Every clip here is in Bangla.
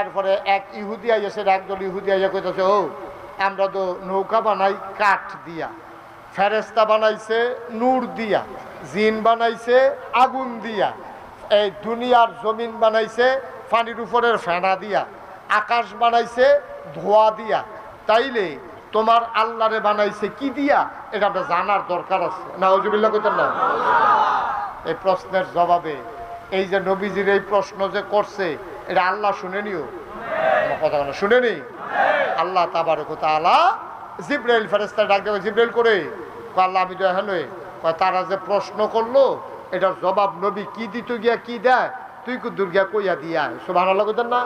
এরপরে এক ইহুদি আইয়াছে একদল ইহুদি আইয়া কইতেছে, ও, আমরা তো নৌকা বানাই কাঠ দিয়া ফেরেস্তা বানাইছে নূর দিয়া, জিন বানাইছে আগুন দিয়া, এই দুনিয়ার জমিন বানাইছে পানির উপরের ফেনা দিয়া, আকাশ বানাইছে ধোয়া দিয়া, তাইলে তোমার আল্লাহরে বানাইছে কি দিয়া? এটা আমরা জানার দরকার আছে। না হজুবিল্লা কইতেন না এই প্রশ্নের জবাবে, এই যে নবীজির এই প্রশ্ন যে করছে এটা আল্লাহ শুনেনিও। নিও কথা শুনে শুনেনি? আল্লাহ তাবারক জিব্রাইল ফেরেস্তা ডাক দেবে জিব্রাইল করে আল্লাহ, আমি তো এখন তারা যে প্রশ্ন করল, এটার জবাব নবী কি দিত গিয়া কি দেয়? তুই কু দুর্গা কইয়া দিয়া সুবাহ আল্লাহ না?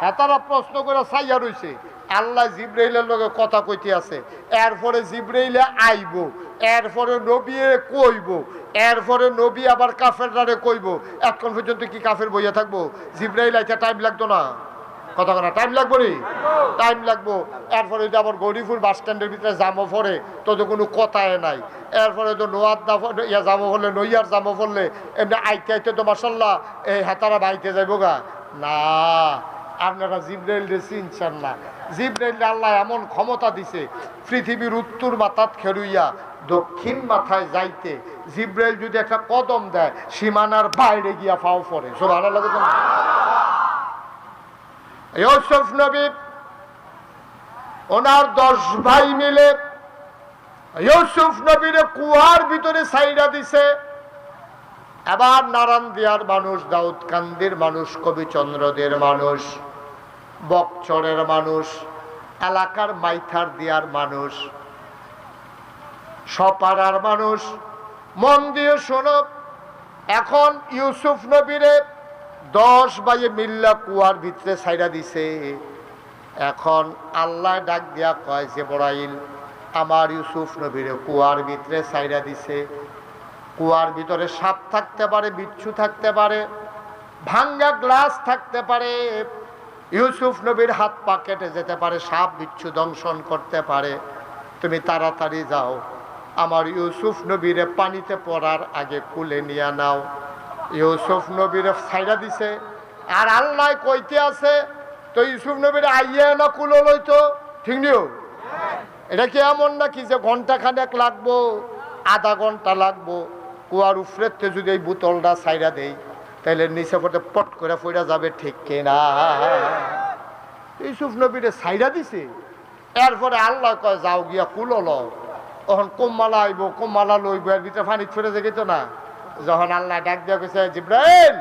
হ্যাঁ তারা প্রশ্ন করে চাইয়া রইছে। আল্লাহ জিব্রাইলের লগে কথা কইতে আছে। এরপরে জিব্রাইলে আইব। এরপরে নবী কইব। এরপরে নবী আবার কাফের কাফেরদারে কইব। এখন পর্যন্ত কি কাফের বইয়া থাকব? জিব্রাইল আইতে টাইম লাগতো না। কথা কথা টাইম লাগবো নি? টাইম লাগবো। এরপরে যদি আবার গরিপুর বাস স্ট্যান্ডের ভিতরে জামো পড়ে তো তো কোনো কথায় নাই। এরপরে তো নোয়ার দা ইয়া জামো পড়লে নইয়ার জামো পড়লে, এমনি আইতে আইতে তো মাসাল্লাহ এই হাতারা বাইতে যাইব গা। না। আপনারা জিব্রাইল রে চিনছেন না। জিব্রাইল আল্লাহ এমন ক্ষমতা দিছে, পৃথিবীর উত্তর মাথাত খেরুইয়া দক্ষিণ মাথায় যাইতে, জিব্রাইল যদি একটা কদম দেয়, সীমানার বাইরে গিয়া ফাও পড়ে। সব লাগে তো ইউসুফ নবী, ওনার দশ ভাই মিলে ইউসুফ নবীরে কুয়ার ভিতরে সাইডা দিছে। এবার নারায়ণ দিয়ার মানুষ দাউদ কান্দির মানুষ, কবিচন্দ্রদের মানুষ বকচরের মানুষ, এলাকার মাইথার দিয়ার মানুষ, সপাড়ার মানুষ। মন দিয়ে শোনো, এখন ইউসুফ নবীরে দশ বাইয়ে মিল্লা কুয়ার ভিতরে সাইডা দিছে। এখন আল্লাহ ডাক দিয়া কয় যে বড়াইল আমার ইউসুফ নবীরে কুয়ার ভিতরে সাইডা দিছে। কুয়ার ভিতরে সাপ থাকতে পারে, বিচ্ছু থাকতে পারে, ভাঙ্গা গ্লাস থাকতে পারে ইউসুফ নবীর হাত পা কেটে যেতে পারে, সাপ বিচ্ছু দংশন করতে পারে। তুমি তাড়াতাড়ি যাও। আমার ইউসুফ নবীরে পানিতে পড়ার আগে কুলে নিয়ে নাও। ইউসুফ নবীরে ছাইড়া দিছে। আর আল্লাহ কইতে আছে, তো ইউসুফ নবীরে আইয়া না কুলো লইতো। ঠিক নিও? এটা কি এমন নাকি যে ঘণ্টা খানেক লাগবো, আধা ঘণ্টা লাগবো? কুয়ার উফরেতে যদি এই বোতলটা সাইডা দেই। তাহলে নিচে পড়তে পট করে ফইরা যাবে ঠিক কিনা? ইউসুফ নবীরে সাইডা দিছে। এরপরে আল্লাহ কয়, যাও গিয়া কুলো লও। তখন কোম্মালা আইব, কোম্মালা লইব, এর ভিতরে পানি ফেরে যেত না। যখন আল্লাহ ডাক দিয়া কইছে, জিব্রাইল,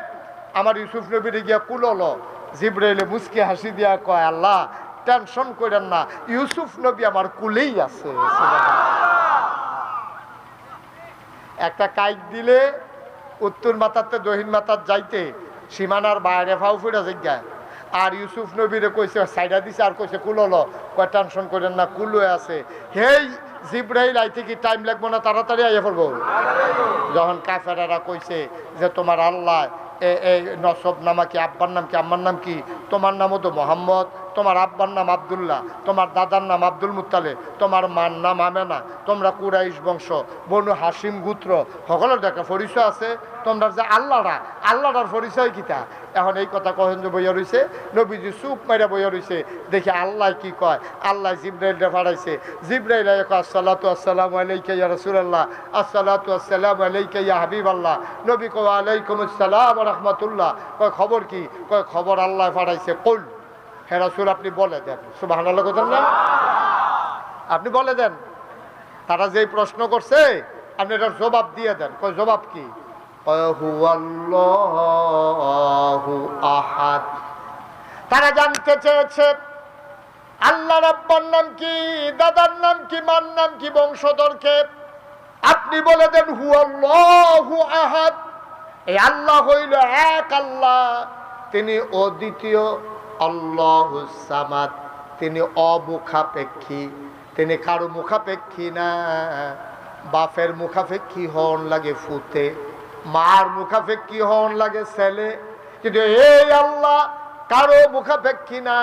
আমার ইউসুফ নবীরে গিয়া কুলো ল জিব্রাইলে মুসকি হাসি দিয়া কয়, আল্লাহ, টেনশন করেন না, ইউসুফ নবী আমার কুলেই আছে। একটা কাইক দিলে উত্তর মাথাতে, দক্ষিণ মাথার যাইতে সীমানার বাইরে ফাউ ফুটা জায়গায় আর ইউসুফ নবীরে কইছে, সাইডা দিছে আর কইছে, কুলো ল কয়, টেনশন করেন না, কুলো আছে। হেই, জিব্রাইল আইতে কি টাইম লাগবো না, তাড়াতাড়ি আইয়া পড়ব? যখন কাফেরারা কইছে যে, তোমার আল্লাহ, এ এই নসব নামা কি, আব্বার নাম কি, আম্মার নাম কি? তোমার নামও তো মোহাম্মদ। তোমার আব্বার নাম আবদুল্লাহ, তোমার দাদার নাম আব্দুল মুতালে তোমার মার নাম আমেনা, তোমরা কুরাইশ বংশ, বনু হাসিম গুত্র, সকলের দেখা পরিচয় আছে, তোমরা যে আল্লাহরা আল্লাহরার পরিচয় কিতা? এখন এই কথা কহেন যে বইয়া রইছে, নবীজি চুপ মাইরা বইয়া রইছে, দেখি আল্লাহ কি কয়, আল্লাহ জিব্রাইলটা ফাড়াইছে জিব্রাইল আসসালাতু আসসালামু আলাইকা ইয়া রাসূলুল্লাহ, আসসালাতু আসসালামু আলাইকা ইয়া হাবিবাল্লাহ, নবী কয় আলাইকুম আসসালাম ওয়া রাহমাতুল্লাহ, কয় খবর কি? কয় খবর আল্লাহ ফাড়াইছে কুল। হে রাসূল, আপনি বলে দেন। কথা না? আপনি বলে দেন। তারা যেই প্রশ্ন করছে, আপনি এটার জবাব দিয়ে দেন। কয়, জবাব কি? আহাদ। তারা জানতে চেয়েছে, আল্লাহ রাব্বার নাম কি, দাদার নাম কি, মার নাম কি, বংশধরকে? আপনি বলে দেন, হুয়াল্লাহু আহাদ। এই আল্লাহ হইল এক আল্লাহ, তিনি অদ্বিতীয় আল্লাহ সামাদ। তিনি অমুখাপেক্ষী। তিনি কারও মুখাপেক্ষী না। বাপের মুখাপেক্ষী হন লাগে ফুতে। মার মুখাপেক্ষী হন লাগে ছেলে। কিন্তু এই আল্লাহ কারও মুখাপেক্ষী না।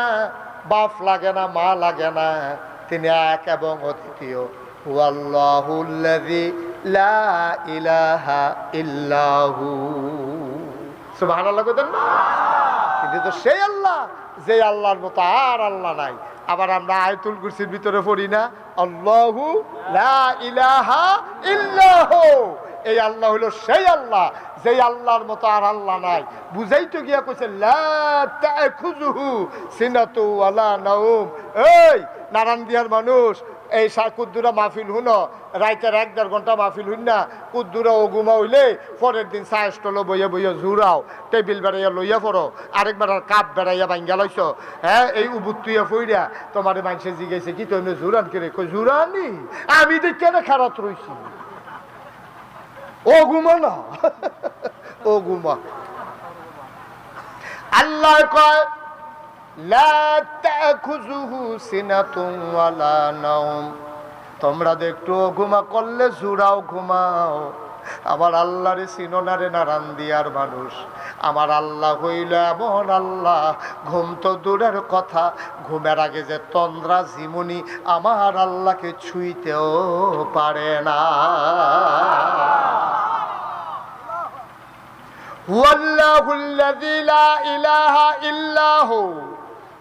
বাপ লাগে না, মা লাগে না। তিনি এক এবং অদ্বিতীয়। ইলাহা ইল্লাহু। না? তিনি এটা তো সেই আল্লাহ, যে আল্লাহর মতো আর আল্লাহ নাই। আবার আমরা আয়তুল কুরসির ভিতরে পড়ি না, আল্লাহু ইলাহা ইল্লাহু। এই আল্লাহ হলো সেই আল্লাহ, যেই আল্লাহর মতো আর আল্লাহ নাই। বুঝাইতে গিয়া কইছে, লা তাখুযুহু সিনাতু ওয়ালা নাউম এই, নারায়ণ দিয়ার মানুষ এই কুদ্দুরা মাহফিল হুন, রাইতের এক দেড় ঘণ্টা মাহফিল হুন না, কুদ্দুরা ও ঘুমা হইলে পরের দিন চা স্টল বইয়া বইয়া জুড়াও টেবিল বেড়াইয়া লইয়া পড়ো আরেকবার আর কাপ বেড়াইয়া ভাঙ্গা লইছ। হ্যাঁ এই উবুত্তুইয়া ফইরা তোমার মানুষে জিগাইছে, কি তুমি জুরান কে রেখো জুরানি আমি তো কেন খারাপ রইছি? ও ঘুমা না, ও ঘুমা আল্লাহ কয় তোমরা দেখতো ঘুমা করলে জুড়াও ঘুমাও। আমার আল্লাহরে সিনোনারে নারান দিয়ার মানুষ। আমার আল্লাহ হইল এমন আল্লাহ। ঘুম তো দূরের কথা। ঘুমের আগে যে তন্দ্রা জিমুনি আমার আল্লাহকে ছুঁইতেও পারে না। হুয়াল্লাহুল্লাযী লা ইলাহা ইল্লাহু।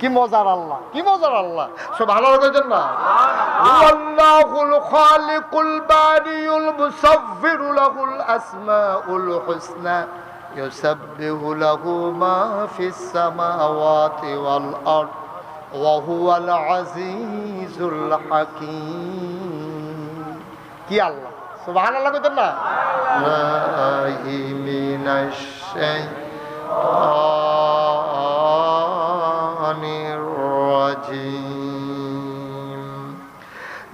কি মজার আল্লাহ কি মজার আল্লাহ সব ভালো কইতেন না আল্লাহুল খালিকুল বারিউল মুসাফফির লাহুল আসমাউল হুসনা يسبح له ما في السماوات والأرض وهو العزيز الحكيم কি আল্লাহ সুবহান আল্লাহ কইতেন না الله من الشيطان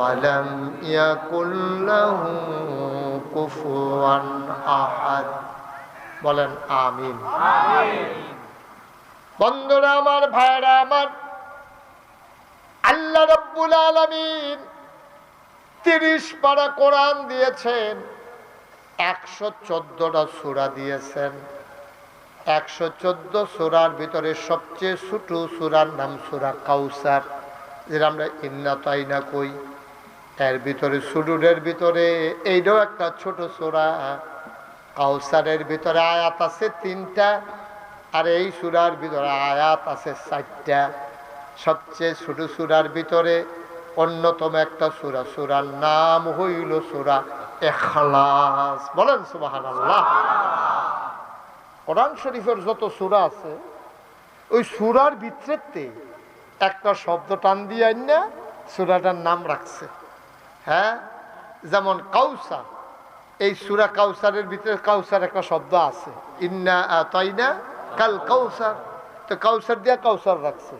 ولم يكن له كفوا أحد বলেন আমিন বন্ধুরা আমার ভাইরা আমার আল্লাহ রব্বুল আলামিন তিরিশ পারা কোরআন দিয়েছেন একশো চোদ্দটা সুরা দিয়েছেন একশো চোদ্দ সুরার ভিতরে সবচেয়ে ছোট সুরার নাম সুরা কাউসার যেটা আমরা ইন্না তাইনা কই এর ভিতরে সুরুরের ভিতরে, এইটাও একটা ছোট সুরা। কাউসারের ভিতরে আয়াত আছে তিনটা, আর এই সুরার ভিতরে আয়াত আছে চারটা। সবচেয়ে ছোট সুরার ভিতরে অন্যতম একটা সুরা, সুরার নাম হইল সুরা এখলাস। বলেন সুবাহান আল্লাহ কোরআন শরীফের যত সুরা আছে, ওই সুরার ভিতরেতে একটা শব্দ টান দিয়ে আইন সুরাটার নাম রাখছে। হ্যাঁ? যেমন কাউসার। এই সুরা কাউসারের ভিতরে কাউসার একটা শব্দ আছে। ইন্না তাই না কাল কাউসার। তো কাউসার দিয়া কাউসার রাখছে।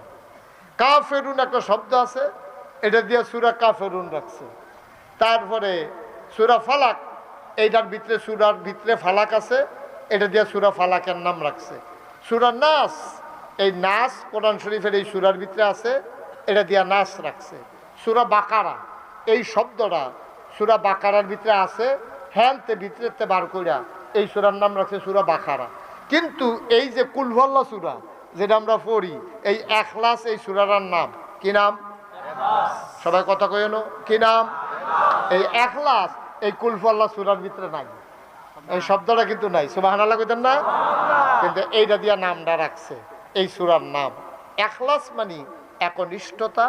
কাফেরুন একটা শব্দ আছে, এটা দিয়ে সুরা কাফেরুন রাখছে। তারপরে সুরা ফালাক, এইটার ভিতরে সুরার ভিতরে ফালাক আছে, এটা দিয়ে সুরা ফালাকের নাম রাখছে। সুরা নাস, এই নাস কোরআন শরীফের এই সুরার ভিতরে আছে, এটা দিয়া নাস রাখছে। সুরা বাকারা। এই শব্দটা সুরা বাকারার ভিতরে আছে হ্যানতে ভিতরেতে বার কইরা এই সুরার নাম রাখছে সুরা বাকারা। কিন্তু এই যে কুলভল্লা সুরা, যেটা আমরা পড়ি, এই এখলাস এই সুরার নাম, কি নাম? সবাই কথা কইন কি নাম? এই এখলাস, এই কুলফল্লা সুরার ভিতরে নাই। এই শব্দটা কিন্তু নাই সুবাহ কইতেন না? কিন্তু এইটা দিয়া নামটা রাখছে, এই সুরার নাম। এখলাস মানে একনিষ্ঠতা,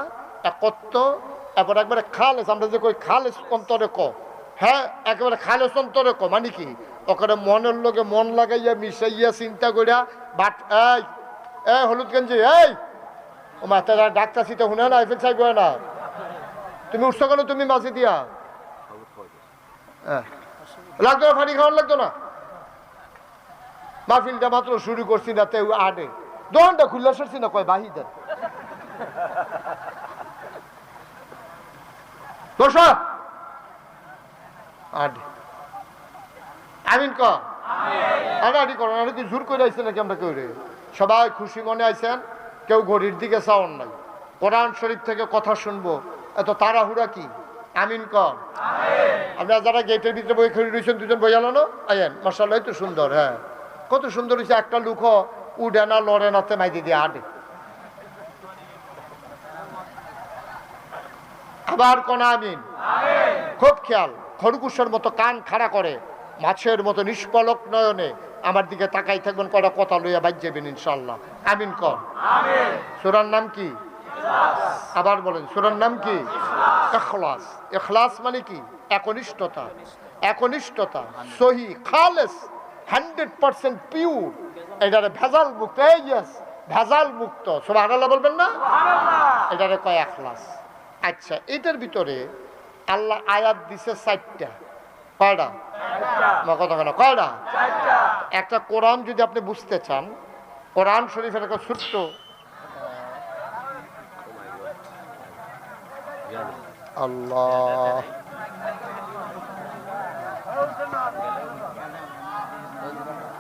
একত্ব এরপর একবারে খালেস, আমরা যে কই খালেস অন্তরে ক? হ্যাঁ একেবারে খালেস অন্তরে ক মানে কি? ওখানে মনের লোকে মন লাগাইয়া, মিশাইয়া, চিন্তা করিয়া বাট, এই এই হলুদ গেঞ্জি, এই! ও মাস্টার ডাক্তার সিটে শুনে না এফেল চাইব না। তুমি উঠছো কেন তুমি মাঝে দিয়া? হ্যাঁ। লাগতো না পানি খাওয়ার, লাগতো না? মাহফিলটা মাত্র শুরু করছি না, তেও আডে দোকানটা খুললে সরছি না, কয় বাহি বসো আডে আমিন ক? আড়াআড়ি করো না কি জোর করে আইছে নাকি আমরা কেউ সবাই খুশি মনে আইছেন, কেউ ঘড়ির দিকে চাওন নাই। কোরআন শরীফ থেকে কথা শুনব, এত তাড়াহুড়া কি? আমিন কর আপনারা যারা গেটের ভিতরে বই খেলে রয়েছেন দুজন বই আলানো আইয়েন মার্শাল্লাহ তো সুন্দর হ্যাঁ। কত সুন্দর হয়েছে একটা লুক উডে না লড়ে নাতে মাইদি দিয়ে আডে আবার কোন আমিন? খুব খেয়াল খরগোশের মতো কান খাড়া করে মাছের মতো নিষ্পলক নয়নে আমার দিকে তাকাই থাকবেন কটা কথা লইয়া বাজ যাবেন ইনশাল্লাহ আমিন কর। সুরার নাম কি? আবার বলেন সুরার নাম কি? এখলাস এখলাস মানে কি? একনিষ্ঠতা। একনিষ্ঠতা সহি খালেস হান্ড্রেড পার্সেন্ট পিওর। এটারে ভেজাল মুক্ত এই ভেজাল মুক্ত। সব আগালা বলবেন না? এটারে কয় এখলাস আচ্ছা এটার ভিতরে আল্লাহ আয়াত দিছে চারটা। কয়টা? কথা কেন কয়টা? একটা কোরআন যদি আপনি বুঝতে চান কোরআন শরীফের একটা ছোট্ট আল্লাহ।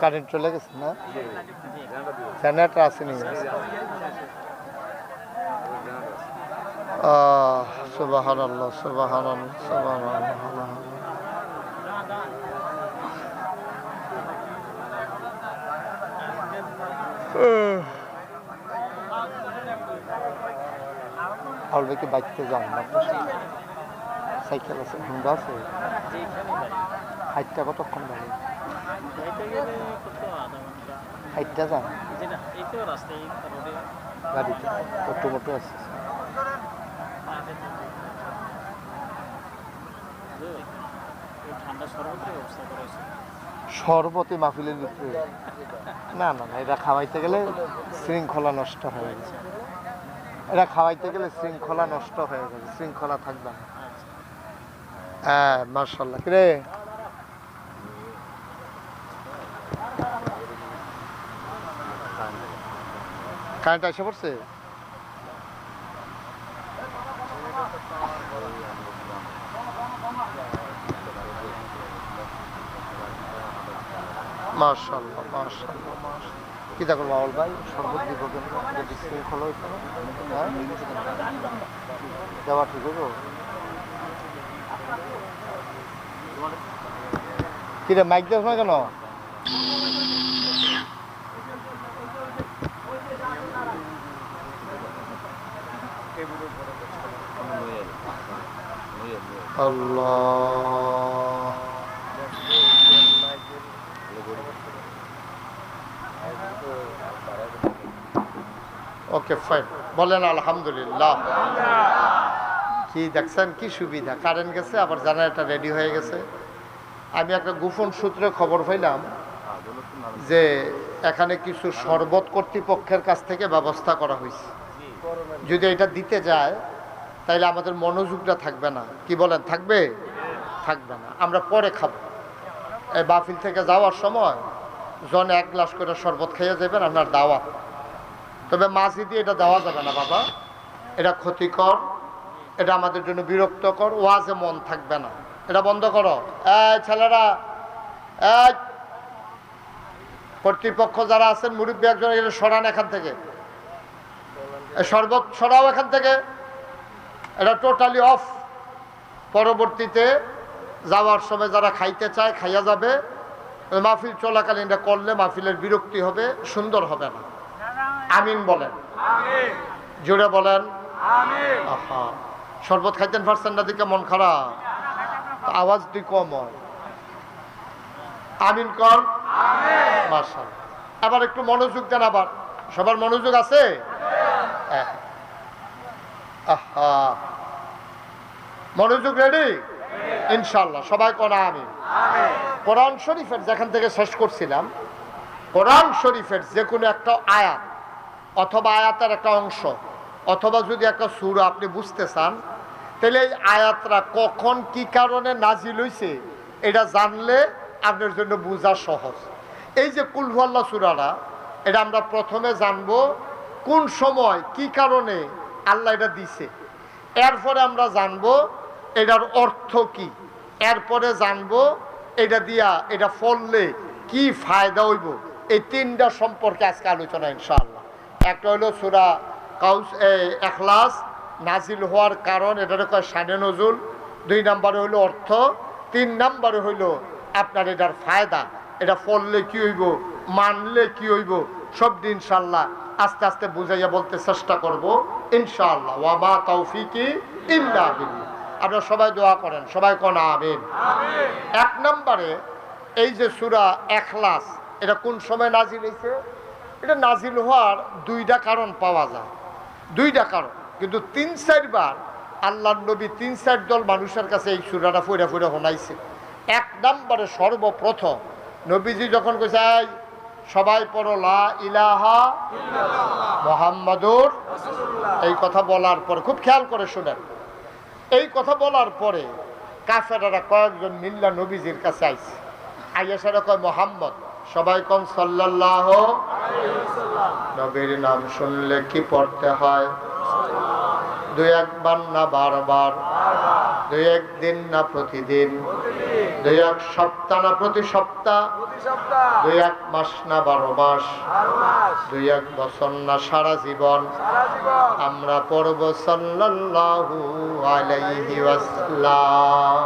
কারেন্ট চলে গেছে না? জেনারেটর আসেনি সুবাহান আল্লাহ সুবাহান সুবাহান আলবে কি বাইকতে যান? না সাইকেল আছে হুন্ডা আছে? হাইটটা কতক্ষণ লাগে? হাইটটা যান। গাড়িতে অটো মোটো আছে ঠান্ডা সর্বত্র ব্যবস্থা করেছে শরবতে মাহফিলের ভিতরে না না না, এটা খাওয়াইতে গেলে শৃঙ্খলা নষ্ট হয়ে গেছে। এটা খাওয়াইতে গেলে শৃঙ্খলা নষ্ট হয়ে যাবে শৃঙ্খলা থাকবে না। হ্যাঁ মার্শাল্লাহ কিরে? কারেন্ট এসে পড়ছে? মার্শাল্লাহ মার্শাল্লাহ মার্শাল্লাহ কি দেখো বাউল ভাই? সর্বত দিব কিন্তু যে বিশৃঙ্খল হ্যাঁ? ঠিক হইব? কিরে মাইক দেখ না কেন? আল্লাহ। ওকে ফাইন বলেন, আলহামদুলিল্লাহ। কি দেখছেন? কি সুবিধা? কারেন্ট গেছে, আবার জেনারেটর রেডি হয়ে গেছে। আমি একটা গোপন সূত্রে খবর পাইলাম যে এখানে কিছু শরবত কর্তৃপক্ষের কাছ থেকে ব্যবস্থা করা হয়েছে। যদি এটা দিতে যায়, তাইলে আমাদের মনোযোগটা থাকবে না। কি বলেন, থাকবে? থাকবে না। আমরা পরে খাব। এই বাফিল থেকে যাওয়ার সময় জন এক গ্লাস করে শরবত খেয়ে যাবেন, আপনার দাওয়াত। তবে মাঝি দিয়ে এটা দেওয়া যাবে না বাবা। এটা ক্ষতিকর, এটা আমাদের জন্য বিরক্তকর, ওয়াজে মন থাকবে না। এটা বন্ধ করো। ছেলেরা কর্তৃপক্ষ যারা আছেন, মুরব্বী একজন এটা সরান এখান থেকে। শরবত সরাও এখান থেকে। এটা টোটালি অফ পরবর্তীতে যাওয়ার সময় যারা খাইতে চায়, খাইয়া যাবে। মাহফিল চলাকালীন এটা করলে মাহফিলের বিরক্তি হবে, সুন্দর হবে না। আমিন বলেন। জোরে বলেন। আহা শরবত খাইতেন পারছেন না দিকে মন খারাপ। তো আওয়াজ তুই কম হয়। আমিন কর। মার্শাল আবার একটু মনোযোগ দেন আবার। সবার মনোযোগ আছে? হ্যাঁ। আহা। মনোযোগ রেডি? ইনশাল্লাহ সবাই করা আমি কোরআন শরীফের যেখান থেকে শেষ করছিলাম কোরআন শরীফের যে কোনো একটা আয়াত অথবা আয়াতের একটা অংশ, অথবা যদি একটা সুর আপনি বুঝতে চান, তাহলে এই আয়াতরা কখন কি কারণে নাজিল হইছে, এটা জানলে আপনার জন্য বোঝা সহজ। এই যে কুলহুয়াল্লা সুরারা এটা আমরা প্রথমে জানব কোন সময়, কি কারণে আল্লাহ এটা দিছে। এরপরে আমরা জানব এটার অর্থ কি। এরপরে জানব এটা দিয়া এটা ফললে কি ফায়দা হইব। এই তিনটা সম্পর্কে আজকে আলোচনা, ইনশাআল্লাহ। একটা হলো সুরা কাউস এখলাস নাজিল হওয়ার কারণ এটার কয় সানে নজুল। দুই নম্বরে হইল অর্থ তিন নম্বরে হইল আপনার এটার ফায়দা। এটা ফললে কি হইব মানলে কি হইব সব দিন ইনশাল্লাহ আস্তে আস্তে বুঝাইয়া বলতে চেষ্টা করব ইনশাআল্লাহ। ওয়ামা তৌফিকি ইল্লা আপনারা সবাই দোয়া করেন সবাই কোন আমিন? এক নম্বরে এই যে সুরা এখলাস এটা কোন সময় নাজিল হয়েছে এটা নাজিল হওয়ার দুইটা কারণ পাওয়া যায়। দুইটা কারণ। কিন্তু তিন চারবার আল্লাহ নবী তিন চার দল মানুষের কাছে এই সুরাটা ফুরে ফুরে শোনাইছে। এক নম্বরে সর্বপ্রথম নবীজি যখন "এই, সবাই পড়ো লা ইলাহা মোহাম্মদুর এই কথা বলার পরে খুব খেয়াল করে শোনেন। এই কথা বলার পরে কাফেরারা কয়েকজন মিল্লা নবীজির কাছে আইছে। আইয়াসারা কয় মোহাম্মদ। সবাই কন সাল্লাল্লাহ নবীর নাম শুনলে কি পড়তে হয়? দুই একবার না বারবার? দুই একদিন না প্রতিদিন? দুই এক সপ্তাহ না প্রতি সপ্তাহ? দুই এক মাস না বারো মাস? দুই এক বছর না সারা জীবন? আমরা পড়ব সাল্লাল্লাহু আলাইহি ওয়াসাল্লাম।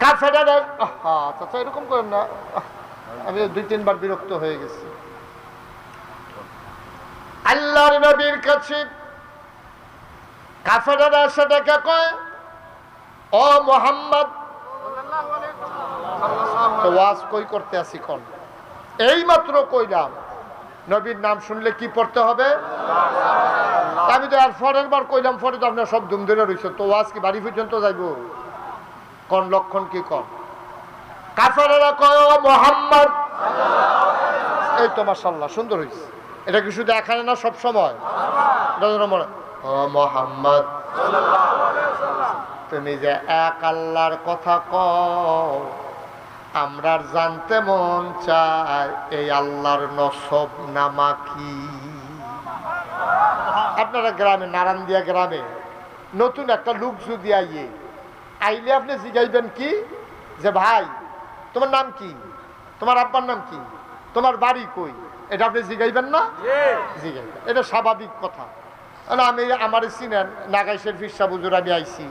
কাফেরারা আহা এরকম করেন না। আমি দুই, তিনবার বিরক্ত হয়ে গেছি। আল্লাহর নবীর কাছে কাফেরারা সেটাকে কয়, ও মোহাম্মদ করতে কোন কইলাম, নবীর নাম শুনলে কি পড়তে হবে? আমি তো আর বার কইলাম আপনার সব ধুম ধরে তো ওয়াজ কি বাড়ি পর্যন্ত যাইব? কোন লক্ষণ কি কন? কাফেরেরা কয় মোহাম্মদ! এই তো মাসাল্লাহ সুন্দর হয়েছে এটা কি শুধু এখানে না সব সময়? মোহাম্মদ! তুমি যে এক আল্লাহর কথা কও, আমরা জানতে মন চায়, এই আল্লাহর নসব নামা কি? আপনারা গ্রামে নারায়ণদিয়া গ্রামে নতুন একটা লুক যদি আইয়ে, আইলে আপনি জিগাইবেন কি? যে, ভাই তোমার নাম কি? তোমার আব্বার নাম কি? তোমার বাড়ি কই? এটা আপনি জিগাইবেন না? জিগাইবেন। এটা স্বাভাবিক কথা। আমি আমার চিনেন নাগাইশের ফিরসা হুজুর আমি আইছি।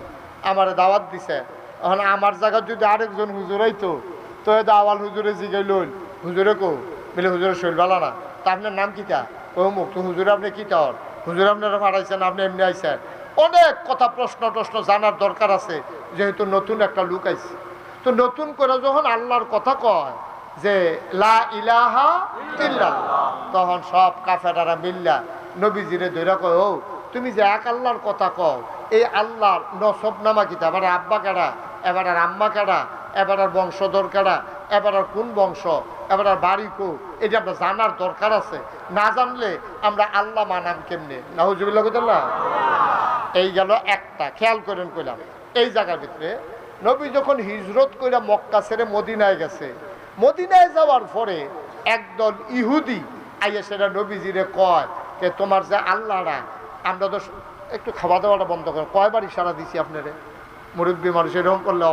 আমার দাওয়াত দিছে। এখন আমার জায়গায় যদি আরেকজন হুজুর আইতো তো দাওয়াল হুজুরে জিগাই লইল হুজুরে কো বলে হুজুরের শৈল ভালো না। তা আপনার নাম কিতা ও মুখ তো হুজুরে আপনি কি তর হুজুর আপনারা পাঠাইছেন আপনি এমনি আইছেন। অনেক কথা প্রশ্ন টশ্ন জানার দরকার আছে যেহেতু নতুন একটা লুক আইছে। তো নতুন করে যখন আল্লাহর কথা কয় যে, লা ইলাহা ইল্লাল্লাহ তখন সব কাফেরারা মিল্লা নবীজিরে ধৈরা কয়, ও, তুমি যে এক আল্লাহর কথা কও, এই আল্লাহর নসব নামা কিতা এবার আব্বা কেডা? এবার আর আম্মা কেডা? এবার আর বংশধর কেডা? এবার আর কোন বংশ? এবার আর বাড়ি কো? এটা আমরা জানার দরকার আছে। না জানলে আমরা আল্লাহ মানাম কেমনে? নাহুজুবিল্লাহ এই গেল একটা, খেয়াল করেন কইলাম। এই জায়গার ভিতরে নবী যখন হিজরত কইরা মক্কা ছেড়ে মদিনায় গেছে, মদিনায় যাওয়ার পরে একদল ইহুদি আইয়া সেটা নবীজিরে কয় যে, তোমার যে আল্লাহরা আমরা তো একটু খাওয়া দাওয়াটা বন্ধ করেন কয়বার ইশারা দিছি আপনারে? মুরব্বী মানুষ এরকম করলে